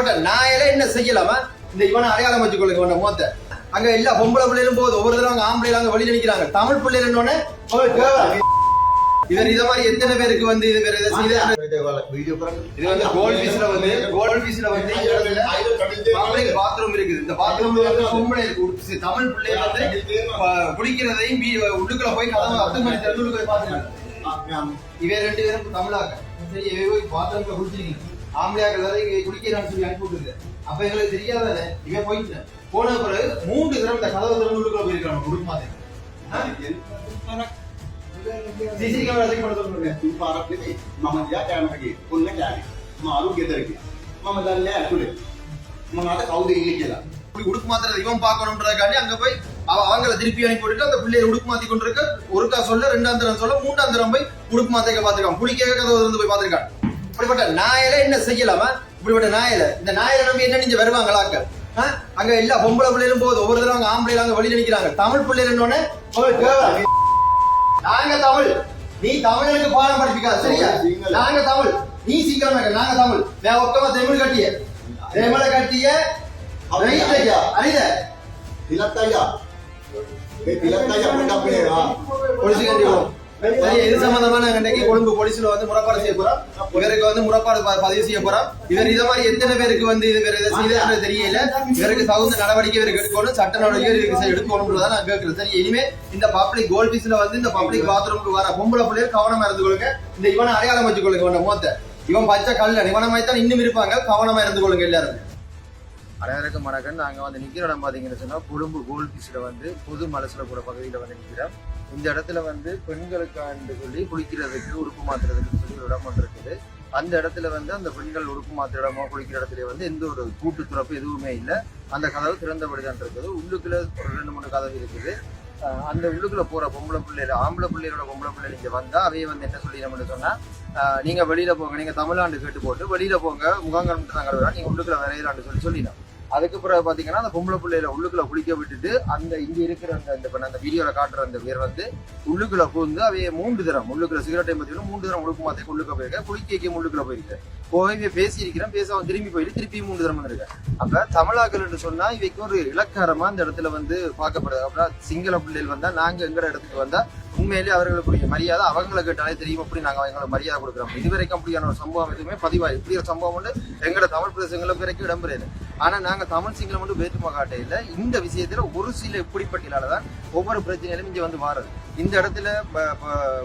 இப்படிப்பட்ட நாயில என்ன செய்யலாமா? இந்த இவனை அடையாளம் வச்சுக்கொள்ளுங்க இவன மோத்த. அங்க எல்லா பொம்பளை பிள்ளைகளும் போகுது. ஒவ்வொரு தடவை அங்க ஆம்பளை அங்க வெளியில நிக்கிறாங்க தமிழ் பிள்ளைகள் இவர் இத மாதிரி எத்தனை பேருக்கு வந்து இது வேற எதை செய்து இது வந்து கோல்ட் பீஸ்ல வந்து கோல்ட் பீஸ்ல வந்து பாத்ரூம் இருக்குது. இந்த பாத்ரூம்ல வந்து பொம்பளை இருக்கு. தமிழ் பிள்ளை வந்து வீ- உள்ளுக்குள்ள போய் கதவை அத்து மணி தெருவுக்கு போய் பாத்துருக்காங்க இவன் ரெண்டு பேரும் போய் பாத்ரூம்ல குளிச்சிருக்கீங்க. ஆம்பளையாக்கள் இங்க குடிக்கிறான்னு சொல்லி அனுப்பி விட்டுருங்க அப்ப எங்களுக்கு தெரியாதானே? இவன் போயிட்டேன் போன பிறகு மூன்று தரம் இந்த கதவு திறந்துக்குள்ள போயிருக்காங்க குடும்பமாதே சிசி கேமரா செக் பண்ண சொல்லுங்க இப்ப அரப்பிலே மமதியா கேமராக்கு ஒண்ணு கேரி మా ఆరోగ్యతరికి మమ్మ దాన్ని అటుడే మన నాట కౌదు இல்லைக்கல இப்படி உடுக்கு மாத்திர இவன் பார்க்கணுன்றதுக்காண்டி அங்க போய் அவங்கள திருப்பி அனுப்பி விட்டுட்டு அந்த பிள்ளைய உடுக்கு மாத்தி கொண்டிருக்க ஒருக்கா சொல்ல ரெண்டாம் தரம் சொல்ல மூன்றாம் தரம் போய் உடுக்கு மாத்திக்க பாத்துருக்கான் புளிக்காக கதை வந்து போய் பாத்துருக்கான் இப்படிப்பட்ட நாயில என்ன செய்யலாமா? இப்படிப்பட்ட நாயில. இந்த நாயில நம்பி என்ன நீங்க வருவாங்களாக்கள் அங்க எல்லா பொம்பளை பிள்ளைகளும் போகுது ஒவ்வொரு தடவை ஆம்பளை அவங்க வழி நினைக்கிறாங்க தமிழ் பிள்ளைகள் நாங்க தமிழ். நீ தமிழனுக்கு பாடம் படிப்பிக்கா சரியா? நாங்க தமிழ். நீ சீக்கிரம் நாங்க தமிழ். நான் ஒக்கமா தமிழ் கட்டிய. தமிழ கட்டிய ஐயா அறித திலத்தையா? திலத்தையா பேரா பொழிச்சு கண்டிப்போம் இது சம்பந்தமா நாங்க இன்னைக்கு கொழும்பு போலீஸ்ல வந்து முறைப்பாடு செய்ய போறோம். இவருக்கு வந்து முறைப்பாடு ப- பதிவு செய்ய போறோம். இவர் இத மாதிரி எத்தனை பேருக்கு வந்து இது வேற எதை செய்யுதுன்றது தெரியல. இவருக்கு தகுந்த நடவடிக்கை இவருக்கு எடுக்கணும். சட்ட நடவடிக்கை இவருக்கு செ- எடுக்கணும்ன்றதான் நான் கேட்கிறேன். சரி இனிமே இந்த பப்ளிக் கோல்ட் பீஸ்ல வந்து இந்த பப்ளிக் பாத்ரூம்க்கு வர பொம்பளை பிள்ளைகள் கவனமா இருந்து கொள்ளுங்க. இந்த இவனை அடையாளம் வச்சுக்கொள்ளுங்க இவன மோத்த. இவன் பச்சை கல்ல இவனமாய் தான் இன்னும் இருப்பாங்க. கவனமா இருந்து கொள்ளுங்க எல்லாரும். அனைவருக்கும் மணக்கன் நாங்கள் வந்து நிற்கிற இடம் பார்த்தீங்கன்னு சொன்னால் கொழும்பு கோல் பீஸில் வந்து புது மலசில் கூட பகுதியில் வந்து நிற்கிறோம் இந்த இடத்துல வந்து பெண்களுக்காண்டு சொல்லி குளிக்கிறதுக்கு உடுப்பு மாத்துறதுக்கு சொல்லி ஒரு இடம் ஒன்று இருக்குது. அந்த இடத்துல வந்து அந்த பெண்கள் உடுப்பு மாத்திர இடமோ குளிக்கிற இடத்துல வந்து எந்த ஒரு கூட்டு துறப்பு எதுவுமே இல்லை. அந்த கதவு திறந்தபடி தான் இருக்குது. உள்ளுக்குள்ள ஒரு ரெண்டு மூணு கதவு இருக்குது. அந்த உள்ளுக்குள்ள போற பொம்பளை பிள்ளைகள் ஆம்பளை பிள்ளைகளோட பொம்பளை பிள்ளை நீங்க வந்தா அவைய வந்து என்ன சொல்லிடணும்னு சொன்னா நீங்க வெளியில போங்க நீங்க தமிழ்நாடு கேட்டு போட்டு வெளியில போங்க முகாங்கரம் தான் வரோம் நீங்க உள்ளுக்குள்ள வரையிலான்னு சொல்லி சொல்லிடணும். அதுக்கு பிறகு பாத்தீங்கன்னா அந்த பொம்பளை பிள்ளையில உள்ளுக்குள்ள குளிக்க விட்டுட்டு அந்த இங்க இருக்கிற அந்த இந்த அந்த வீடியோல காட்டுற அந்த பேர் வந்து உள்ளுக்குள்ள புகுந்து அவைய மூன்று தரம் உள்ளுக்குள்ள சிகரெட்டை பார்த்தீங்கன்னா மூன்று தரம் உழுப்பு மாத்தி உள்ளுக்க போயிருக்க குளிக்க உள்ளுக்குள்ள போயிருக்கேன். போய் பேசி இருக்கிறேன் பேச அவன் திரும்பி போயிட்டு திருப்பி மூன்று தரம் வந்திருக்கேன் அப்ப தமிழாக்கள் என்று சொன்னா இவைக்கு ஒரு இலக்காரமா அந்த இடத்துல வந்து பார்க்கப்படுது. அப்படின்னா சிங்கள பிள்ளைகள் வந்தா நாங்க எங்கிற இடத்துக்கு வந்தா உண்மையிலேயே அவர்களுக்குரிய மரியாதை அவங்களை கேட்டாலே தெரியும் அப்படி நாங்க அவங்களுக்கு மரியாதை கொடுக்குறோம். இதுவரைக்கும் அப்படியான ஒரு சம்பவம் எதுவுமே பதிவாய் இப்படி ஒரு சம்பவம் வந்து எங்களோட தமிழ் பிரதேசங்கள வரைக்கும் இடம்பெறுது ஆனா நாங்க தமிழ் சிங்களம் மட்டும் வேற்றுமை காட்டையில் இந்த விஷயத்துல ஒரு சில இப்படிப்பட்டனால தான் ஒவ்வொரு பிரச்சனையிலும் இங்கே வந்து மாறுது இந்த இடத்துல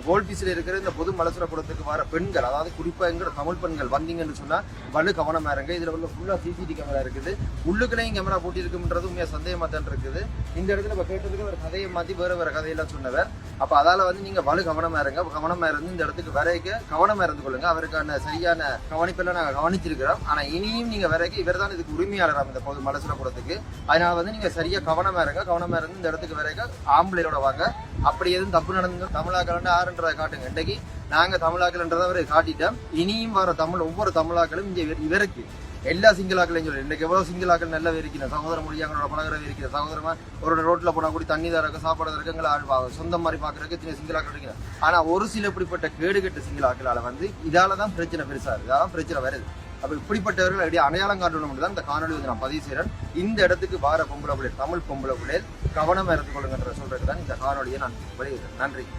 கோல்ட் இருக்கிற இந்த பொது மலசுரப்புறத்துக்கு வர பெண்கள் அதாவது குறிப்பாக எங்கிற தமிழ் பெண்கள் வந்தீங்கன்னு சொன்னால் வலு கவனமாக இருங்க. இதில் உள்ள ஃபுல்லாக சிசிடி கேமரா இருக்குது. உள்ளுக்குள்ளேயும் கேமரா போட்டிருக்குன்றது உண்மையாக சந்தேகமாக தான் இருக்குது. இந்த இடத்துல இப்போ கேட்டதுக்கு ஒரு கதையை மாற்றி வேறு வேறு கதையெல்லாம் சொன்னவர். அப்போ அதால் வந்து நீங்கள் வலு கவனமாக இருங்க. கவனமாக இருந்து இந்த இடத்துக்கு வரைக்க கவனமாக இருந்து கொள்ளுங்க. அவருக்கான சரியான கவனிப்பெல்லாம் நாங்கள் கவனிச்சிருக்கிறோம். ஆனால் இனியும் நீங்கள் வரைக்கும் இவர் தான் இதுக்கு உரிமையாளராம் இந்த பொது மலசுரப்புறத்துக்கு அதனால் வந்து நீங்கள் சரியாக கவனமா இருங்க. கவனமாக இருந்து இந்த இடத்துக்கு வரைக்க ஆம்பளையோட வாங்க. அப்படி எதுவும் தப்பு நடந்து தமிழாக்கள் ஆறுன்றதை காட்டுங்க. இன்றைக்கு நாங்கள் தமிழாக்கள்ன்றதை அவரை காட்டிட்டோம் இனியும் வர தமிழ் ஒவ்வொரு தமிழாக்களும் இங்கே இவருக்கு எல்லா சிங்கிளாக்களையும் சொல்லி இன்னைக்கு எவ்வளோ சிங்கிளாக்கள் நல்லா இருக்கிற சகோதர மொழியாங்களோட பழகிற இருக்கிற சகோதரமா ஒரு ரோட்டில் போனால் கூட தண்ணி தரக்கு சாப்பாடு தரக்க எங்களை ஆழ்வாங்க சொந்தம் மாதிரி பார்க்குறதுக்கு இத்தனை சிங்கிளாக்கள் இருக்கிறேன் ஆனால் ஒரு சில இப்படிப்பட்ட கேடுகட்ட சிங்கிளாக்களால் வந்து இதாலதான் பிரச்சனை பெருசாக இருக்குது அதான் பிரச்சனை வருது. அப்போ இப்படிப்பட்டவர்கள் அப்படியே அடையாளம் காட்டணும் தான் இந்த காணொலி வந்து நான் பதிவு செய்கிறேன் இந்த இடத்துக்கு வார பொம்பளை பிள்ளைகள் தமிழ் பொம்பளை பிள்ளைகள் கவனம் இருந்து கொள்ளுங்கன்ற சொல்றதுக்கு தான் இந்த காணொலியை நான் வெளியிடுறேன். நன்றி.